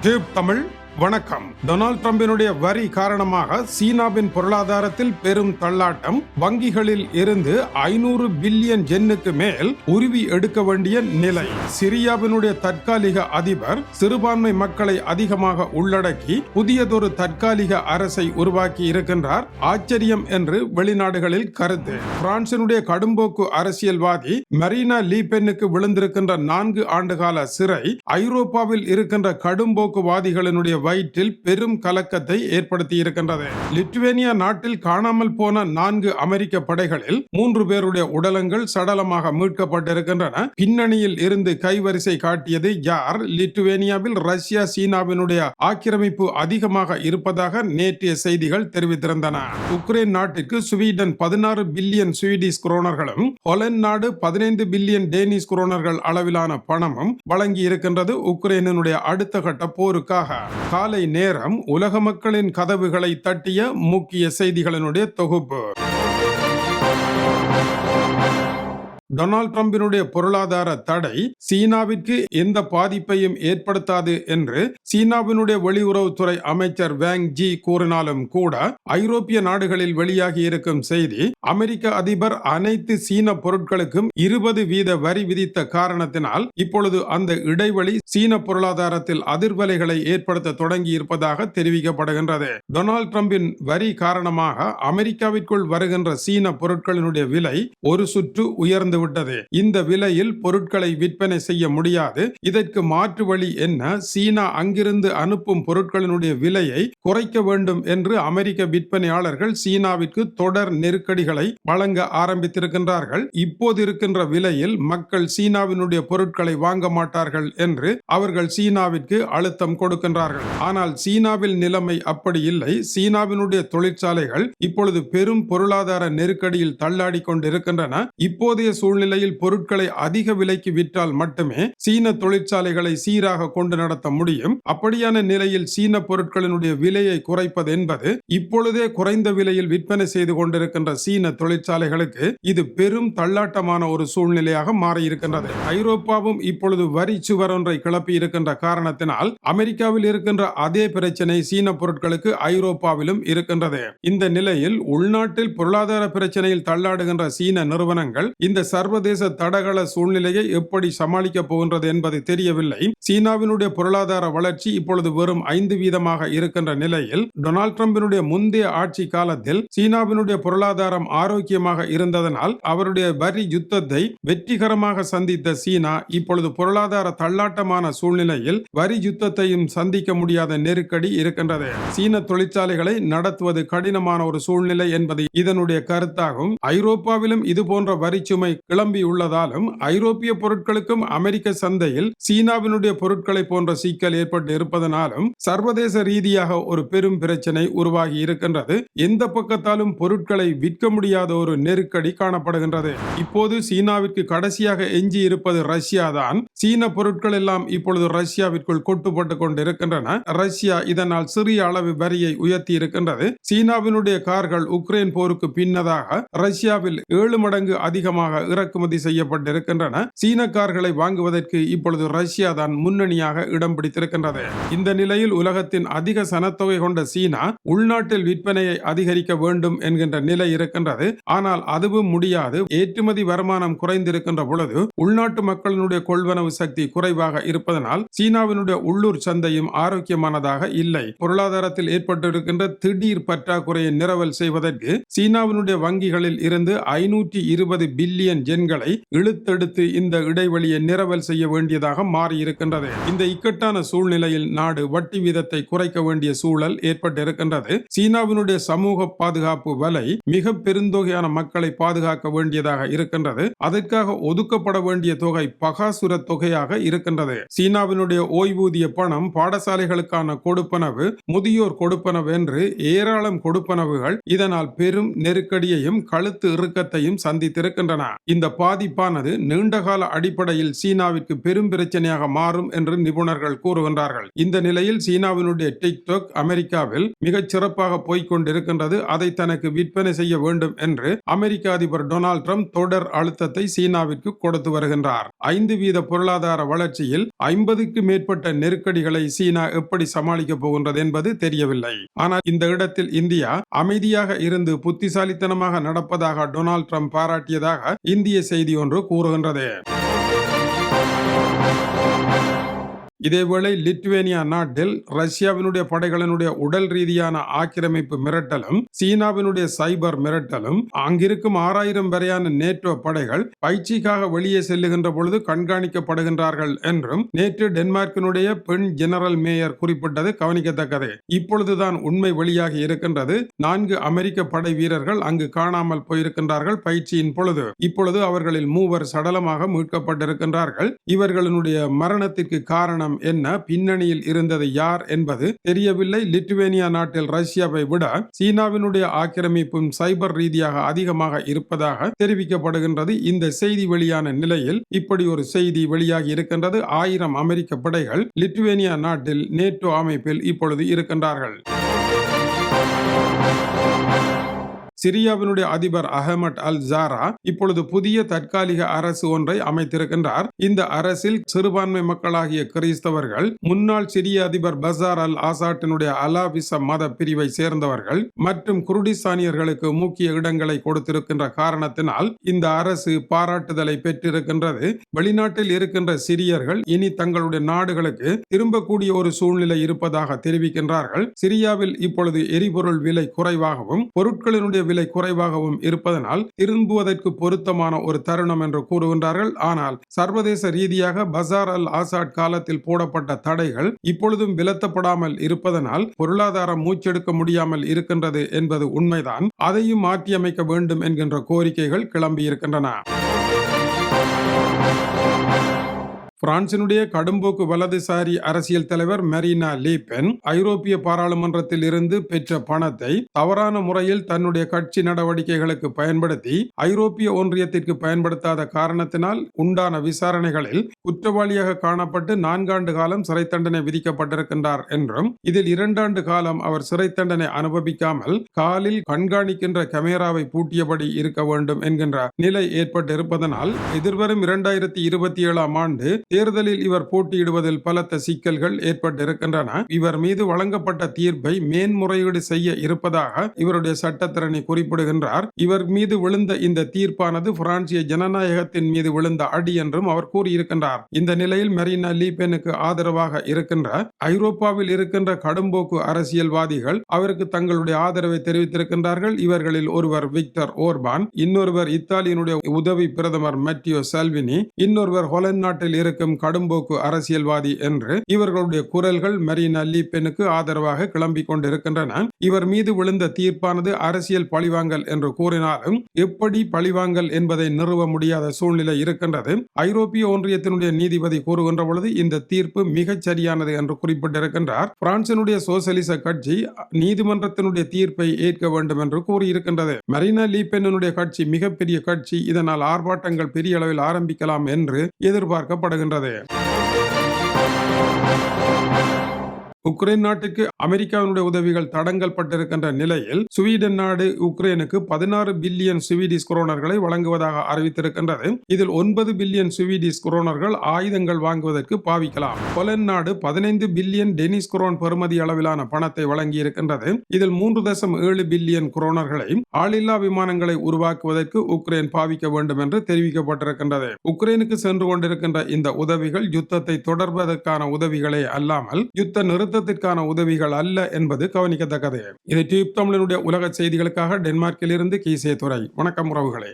தேவ் தமிழ் வணக்கம். டொனால்ட் ட்ரம்பினுடைய வரி காரணமாக சீனாவின் பொருளாதாரத்தில் பெரும் தள்ளாட்டம் வங்கிகளில் இருந்து ஐநூறு பில்லியன் ஜென்னுக்கு மேல் உருவி எடுக்க வேண்டிய நிலை. சிரியாவினுடைய தற்காலிக அதிபர் சிறுபான்மை மக்களை அதிகமாக உள்ளடக்கி புதியதொரு தற்காலிக அரசை உருவாக்கி இருக்கின்றார். ஆச்சரியம் என்று வெளிநாடுகளில் கருத்து. பிரான்சினுடைய கடும்போக்கு அரசியல்வாதி மரீனா லீபென்னுக்கு விழுந்திருக்கின்ற நான்கு ஆண்டுகால சிறை ஐரோப்பாவில் இருக்கின்ற கடும்போக்குவாதிகளினுடைய வயிற்றில் பெரும் கலக்கத்தை ஏற்படுத்தி இருக்கின்றது. லிட்டுவேனியா நாட்டில் காணாமல் போன நான்கு அமெரிக்க படைகளில் மூன்று பேருடைய உடலங்கள் சடலமாக மீட்கப்பட்டிருக்கின்றன. பின்னணியில் இருந்து கைவரிசை காட்டியது யார்? லிட்டுவேனியாவில் ரஷ்யா சீனாவினுடைய ஆக்கிரமிப்பு அதிகமாக இருப்பதாக நேற்றைய செய்திகள் தெரிவித்திருந்தன. உக்ரைன் நாட்டிற்கு ஸ்வீடன் பதினாறு பில்லியன் ஸ்வீடிஷ் குரோனர்களும் ஹொலண்ட் நாடு பதினைந்து பில்லியன் டேனிஷ் குரோனர்கள் அளவிலான பணமும் வழங்கி இருக்கின்றது உக்ரைனுடைய அடுத்த கட்ட போருக்காக. காலை நேரம் உலக மக்களின் கதவுகளை தட்டிய முக்கிய செய்திகளினுடைய தொகுப்பு. டொனால்ட் ட்ரம்பினுடைய பொருளாதார தடை சீனாவிற்கு எந்த பாதிப்பையும் ஏற்படுத்தாது என்று சீனாவினுடைய வெளியுறவுத்துறை அமைச்சர் வேங் ஜி கூறினாலும் கூட ஐரோப்பிய நாடுகளில் வெளியாகி இருக்கும் செய்தி அமெரிக்க அதிபர் அனைத்து சீன பொருட்களுக்கும் இருபது வீத வரி விதித்த காரணத்தினால் இப்பொழுது அந்த இடைவெளி சீன பொருளாதாரத்தில் அதிர்வலைகளை ஏற்படுத்த தொடங்கி இருப்பதாக தெரிவிக்கப்படுகின்றது. டொனால்ட் ட்ரம்பின் வரி காரணமாக அமெரிக்காவிற்குள் வருகின்ற சீன பொருட்களினுடைய விலை ஒரு சுற்று உயர்ந்து வந்துவிட்டது. இந்த விலையில் பொருட்களை விற்பனை செய்ய முடியாது. இதற்கு மாற்று வழி என்ன? சீனா அங்கிருந்து அனுப்பும் பொருட்களினுடைய விலையை குறைக்க வேண்டும் என்று அமெரிக்க விற்பனையாளர்கள் சீனாவிற்கு தொடர் நெருக்கடிகளை வழங்க ஆரம்பித்திருக்கின்றார்கள். இப்போது இருக்கின்ற விலையில் மக்கள் சீனாவினுடைய பொருட்களை வாங்க மாட்டார்கள் என்று அவர்கள் சீனாவிற்கு அழுத்தம் கொடுக்கின்றார்கள். ஆனால் சீனாவில் நிலைமை அப்படி இல்லை. சீனாவினுடைய தொழிற்சாலைகள் இப்பொழுது பெரும் பொருளாதார நெருக்கடியில் தள்ளாடி கொண்டிருக்கின்றன. இப்போதைய சூழ்நிலையில் பொருட்களை அதிக விலைக்கு விற்றால் மட்டுமே சீன தொழிற்சாலைகளை சீராக கொண்டு நடத்த முடியும். அப்படியான நிலையில் சீன பொருட்களினுடைய விலையை குறைப்பது என்பது இப்பொழுதே குறைந்த விலையில் விற்பனை செய்து கொண்டிருக்கின்ற சீன தொழிற்சாலைகளுக்கு இது பெரும் தள்ளாட்டமான ஒரு சூழ்நிலையாக மாறியிருக்கின்றது. ஐரோப்பாவும் இப்பொழுது வரி சுவர் ஒன்றை கிளப்பி இருக்கின்ற காரணத்தினால் அமெரிக்காவில் இருக்கின்ற அதே பிரச்சனை சீன பொருட்களுக்கு ஐரோப்பாவிலும் இருக்கின்றது. இந்த நிலையில் உள்நாட்டில் பொருளாதார பிரச்சனையில் தள்ளாடுகின்ற சீன நிறுவனங்கள் இந்த சர்வதேச தடகள சூழ்நிலையை எப்படி சமாளிக்க போகின்றது என்பது தெரியவில்லை. சீனாவினுடைய பொருளாதார வளர்ச்சி இப்பொழுது வெறும் ஐந்து வீதமாக இருக்கின்ற நிலையில் டொனால்ட் ட்ரம்பினுடைய முந்தைய ஆட்சி காலத்தில் சீனாவினுடைய பொருளாதாரம் ஆரோக்கியமாக இருந்ததனால் அவருடைய வரி யுத்தத்தை வெற்றிகரமாக சந்தித்த சீனா இப்பொழுது பொருளாதார தள்ளாட்டமான சூழ்நிலையில் வரி யுத்தத்தையும் சந்திக்க முடியாத நெருக்கடி இருக்கின்றது. சீன தொழிற்சாலைகளை நடத்துவது கடினமான ஒரு சூழ்நிலை என்பது இதனுடைய கருத்தாகும். ஐரோப்பாவிலும் இது போன்ற வரி கிளம்பியுள்ளதாலும் உள்ளதாலும் ஐரோப்பிய பொருட்களுக்கும் அமெரிக்க சந்தையில் சீனாவினுடைய பொருட்களை போன்ற சிக்கல் ஏற்பட்டு இருப்பதனாலும் சர்வதேச ரீதியாக ஒரு பெரும் பிரச்சனை உருவாகி இருக்கின்றது. எந்த பக்கத்தாலும் பொருட்களை விற்க முடியாத ஒரு நெருக்கடி காணப்படுகின்றது. இப்போது சீனாவிற்கு கடைசியாக எஞ்சி இருப்பது ரஷ்யா தான். சீன பொருட்கள் எல்லாம் இப்பொழுது ரஷ்யாவிற்குள் கொட்டுப்பட்டு கொண்டிருக்கின்றன. ரஷ்யா இதனால் சிறிய அளவு வரியை உயர்த்தி இருக்கின்றது. சீனாவினுடைய கார்கள் உக்ரைன் போருக்கு பின்னதாக ரஷ்யாவில் ஏழு மடங்கு அதிகமாக இறக்குமதி செய்யப்பட்டிருக்கின்றன. சீன கார்களை வாங்குவதற்கு இப்பொழுது ரஷ்யா தான் முன்னணியாக இடம் பிடித்திருக்கின்றது. இந்த நிலையில் உலகத்தின் அதிக சனத்தொகை கொண்ட சீனா உள்நாட்டில் விற்பனையை அதிகரிக்க வேண்டும் என்கின்ற நிலை இருக்கின்றது. ஆனால் அதுவும் முடியாது. ஏற்றுமதி வருமானம் குறைந்திருக்கின்ற பொழுது உள்நாட்டு மக்களினுடைய கொள்வனவு சக்தி குறைவாக இருப்பதனால் சீனாவினுடைய உள்ளூர் சந்தையும் ஆரோக்கியமானதாக இல்லை. பொருளாதாரத்தில் ஏற்பட்டிருக்கின்ற திடீர் பற்றாக்குறையை நிரவல் செய்வதற்கு சீனாவினுடைய வங்கிகளில் இருந்து ஐநூற்றி இருபது பில்லியன் ஜென்களை இழுத்தெடுத்து இந்த இடைவெளியை நிரவல் செய்ய வேண்டியதாக மாறியிருக்கின்றது. இந்த இக்கட்டான சூழ்நிலையில் நாடு வட்டி வீதத்தை குறைக்க வேண்டிய சூழல் ஏற்பட்டிருக்கின்றது. சீனாவினுடைய சமூக பாதுகாப்பு வலை மிக பெருந்தொகையான மக்களை பாதுகாக்க வேண்டியதாக இருக்கின்றது. அதற்காக ஒதுக்கப்பட வேண்டிய தொகை பகாசுர தொகையாக இருக்கின்றது. சீனாவினுடைய ஓய்வூதிய பணம் பாடசாலைகளுக்கான கொடுப்பனவு முதியோர் கொடுப்பனவு என்று ஏராளம் கொடுப்பனவுகள் இதனால் பெரும் நெருக்கடியையும் கழுத்து இறுக்கத்தையும் சந்தித்திருக்கின்றன. இந்த பாதிப்பானது நீண்டகால அடிப்படையில் சீனாவிற்கு பெரும் பிரச்சனையாக மாறும் என்று நிபுணர்கள் கூறுகின்றார்கள். இந்த நிலையில் சீனாவினுடைய டிக்டாக் அமெரிக்காவில் மிகச் சிறப்பாக போய்கொண்டிருக்கின்றது அதை தனக்கு விற்பனை செய்ய வேண்டும் என்று அமெரிக்க அதிபர் டொனால்ட் ட்ரம்ப் தொடர் அழுத்தத்தை சீனாவிற்கு கொடுத்து வருகின்றார். ஐந்து வீத பொருளாதார வளர்ச்சியில் ஐம்பதுக்கு மேற்பட்ட நெருக்கடிகளை சீனா எப்படி சமாளிக்கப் போகின்றது என்பது தெரியவில்லை. ஆனால் இந்த இடத்தில் இந்தியா அமைதியாக இருந்து புத்திசாலித்தனமாக நடப்பதாக டொனால்ட் ட்ரம்ப் பாராட்டியதாக இந்திய செய்தி ஒன்று கூறுகின்றது. இதேவேளை லிட்வேனியா நாட்டில் ரஷ்யாவினுடைய படைகளினுடைய உடல் ரீதியான ஆக்கிரமிப்பு மிரட்டலும் சீனாவினுடைய சைபர் மிரட்டலும் அங்கிருக்கும் ஆறாயிரம் வரையான நேட்டோ படைகள் பயிற்சிக்காக வெளியே செல்லுகின்ற பொழுது கண்காணிக்கப்படுகின்றார்கள் என்றும் நேற்று டென்மார்க்கினுடைய பெண் ஜெனரல் மேயர் குறிப்பிட்டது கவனிக்கத்தக்கது. இப்பொழுதுதான் உண்மை வெளியாகி இருக்கின்றது. நான்கு அமெரிக்க படை வீரர்கள் அங்கு காணாமல் போயிருக்கின்றார்கள் பயிற்சியின் பொழுது. இப்பொழுது அவர்களில் மூவர் சடலமாக மீட்கப்பட்டிருக்கின்றார்கள். இவர்களுடைய மரணத்திற்கு காரணம் என்ன? பின்னணியில் இருந்தது யார் என்பது தெரியவில்லை. லிட்டுவேனியா நாட்டில் ரஷ்யாவை விட சீனாவினுடைய ஆக்கிரமிப்பும் சைபர் ரீதியாக அதிகமாக இருப்பதாக தெரிவிக்கப்படுகின்றது. இந்த செய்தி வெளியான நிலையில் இப்படி ஒரு செய்தி வெளியாகி இருக்கின்றது. ஆயிரம் அமெரிக்க படைகள் லிட்டுவேனியா நாட்டில் நேட்டோ அமைப்பில் இப்பொழுது இருக்கின்றார்கள். சிரியாவினுடைய அதிபர் அகமட் அல் ஜாரா இப்பொழுது புதிய தற்காலிக அரசு ஒன்றை அமைத்திருக்கின்றார். இந்த அரசில் சிறுபான்மை மக்களாகிய கிறிஸ்தவர்கள் முன்னாள் சிரிய அதிபர் பசார் அல் ஆசாட்டினுடைய அலாபிச மத பிரிவை சேர்ந்தவர்கள் மற்றும் குருடிஸ்தானியர்களுக்கு முக்கிய இடங்களை கொடுத்திருக்கின்ற காரணத்தினால் இந்த அரசு பாராட்டுதலை பெற்றிருக்கின்றது. வெளிநாட்டில் இருக்கின்ற சிரியர்கள் இனி தங்களுடைய நாடுகளுக்கு திரும்பக்கூடிய ஒரு சூழ்நிலை இருப்பதாக தெரிவிக்கின்றார்கள். சிரியாவில் இப்பொழுது எரிபொருள் விலை குறைவாகவும் பொருட்களினுடைய விலை குறைவாகவும் இருப்பதனால் திரும்புவதற்கு பொருத்தமான ஒரு தருணம் என்று கூறுகின்றார்கள். ஆனால் சர்வதேச ரீதியாக பசார் அல் ஆசாட் காலத்தில் போடப்பட்ட தடைகள் இப்பொழுதும் விலத்தப்படாமல் இருப்பதனால் பொருளாதாரம் மூச்செடுக்க முடியாமல் இருக்கின்றது என்பது உண்மைதான். அதையும் மாற்றியமைக்க வேண்டும் என்கின்ற கோரிக்கைகள் கிளம்பியிருக்கின்றன. பிரான்சினுடைய கடும்போக்கு வலதுசாரி அரசியல் தலைவர் மெரினா லீபென் ஐரோப்பிய பாராளுமன்றத்தில் இருந்து பெற்ற பணத்தை தவறான முறையில் தன்னுடைய கட்சி நடவடிக்கைகளுக்கு பயன்படுத்தி ஐரோப்பிய ஒன்றியத்திற்கு பயன்படுத்தாத காரணத்தினால் உண்டான விசாரணைகளில் குற்றவாளியாக காணப்பட்டு நான்காண்டு காலம் சிறை தண்டனை விதிக்கப்பட்டிருக்கின்றார் என்றும் இதில் இரண்டாண்டு காலம் அவர் சிறை தண்டனை அனுபவிக்காமல் காலில் கண்காணிக்கின்ற கேமராவை பூட்டியபடி இருக்க வேண்டும் என்கின்ற நிலை ஏற்பட்டிருப்பதனால் எதிர்வரும் இரண்டாயிரத்தி இருபத்தி ஏழாம் ஆண்டு தேர்தலில் இவர் போட்டியிடுவதில் பலத்த சிக்கல்கள் ஏற்பட்டிருக்கின்றன. இவர் மீது வழங்கப்பட்ட தீர்ப்பை மேன்முறையீடு செய்ய இருப்பதாக இவருடைய சட்டத்திறனை குறிப்பிடுகின்றார். இவர் மீது விழுந்த இந்த தீர்ப்பானது பிரான்சிய ஜனநாயகத்தின் மீது விழுந்த அடி என்றும் அவர் கூறியிருக்கின்றார். இந்த நிலையில் மெரினா லீபெனுக்கு ஆதரவாக இருக்கின்ற ஐரோப்பாவில் இருக்கின்ற கடும்போக்கு அரசியல்வாதிகள் அவருக்கு தங்களுடைய ஆதரவை தெரிவித்திருக்கின்றார்கள். இவர்களில் ஒருவர் விக்டர் ஓர்பான் இன்னொருவர் இத்தாலியினுடைய உதவி பிரதமர் மெட்டியோ செல்வினி இன்னொருவர் ஹொலன் நாட்டில் இருக்கும் கடும்போக்கு அரசியல்வாதி என்று இவர்களுடைய குரல்கள் மெரினா லீபெனுக்கு ஆதரவாக கிளம்பிக் கொண்டிருக்கின்றன. இவர் மீது விழுந்த தீர்ப்பானது அரசியல் பழிவாங்கல் என்று கூறினாலும் எப்படி பழிவாங்கல் என்பதை நிறுவ முடியாத சூழ்நிலை இருக்கின்றது. ஐரோப்பிய ஒன்றியத்தினுடைய நீதிபதி கூறுகின்ற பொழுது இந்த தீர்ப்பு மிகச் சரியானது என்று குறிப்பிட்டிருக்கின்றார். பிரான்சினுடைய சோசலிச கட்சி நீதிமன்றத்தினுடைய தீர்ப்பை ஏற்க வேண்டும் என்று கூறியிருக்கின்றது. மரீனா லீபெனுடைய கட்சி மிகப்பெரிய கட்சி. இதனால் ஆர்ப்பாட்டங்கள் பெரிய அளவில் ஆரம்பிக்கலாம் என்று வருகின்றது உக்ரைன் நாட்டுக்கு அமெரிக்காவினுடைய உதவிகள் தடங்கல் பட்டிருக்கின்ற நிலையில் ஸ்வீடன் நாடு உக்ரைனுக்கு பதினாறு பில்லியன் சுவீடிஸ் குரோனர்களை வழங்குவதாக அறிவித்திருக்கின்றது. இதில் ஒன்பது பில்லியன் சுவீடிஸ் குரோனர்கள் ஆயுதங்கள் வாங்குவதற்கு பாவிக்கலாம். பொலன் நாடு பதினைந்து பில்லியன் டெனிஸ் குரோன் பெறுமதி அளவிலான பணத்தை வழங்கி இருக்கின்றது இதில் மூன்று தசம் ஏழு பில்லியன் குரோனர்களை ஆளில்லா விமானங்களை உருவாக்குவதற்கு உக்ரைன் பாவிக்க வேண்டும் என்று தெரிவிக்கப்பட்டிருக்கின்றது. உக்ரைனுக்கு சென்று கொண்டிருக்கின்ற இந்த உதவிகள் யுத்தத்தை தொடர்வதற்கான உதவிகளே அல்லாமல் யுத்த நிறுத்த யுத்தத்திற்கான உதவிகள் அல்ல என்பது கவனிக்கத்தக்கது. இது டியூப் தமிழனுடைய உலக செய்திகளுக்காக டென்மார்க்கில் இருந்து கீசே துறை வணக்கம் உறவுகளே.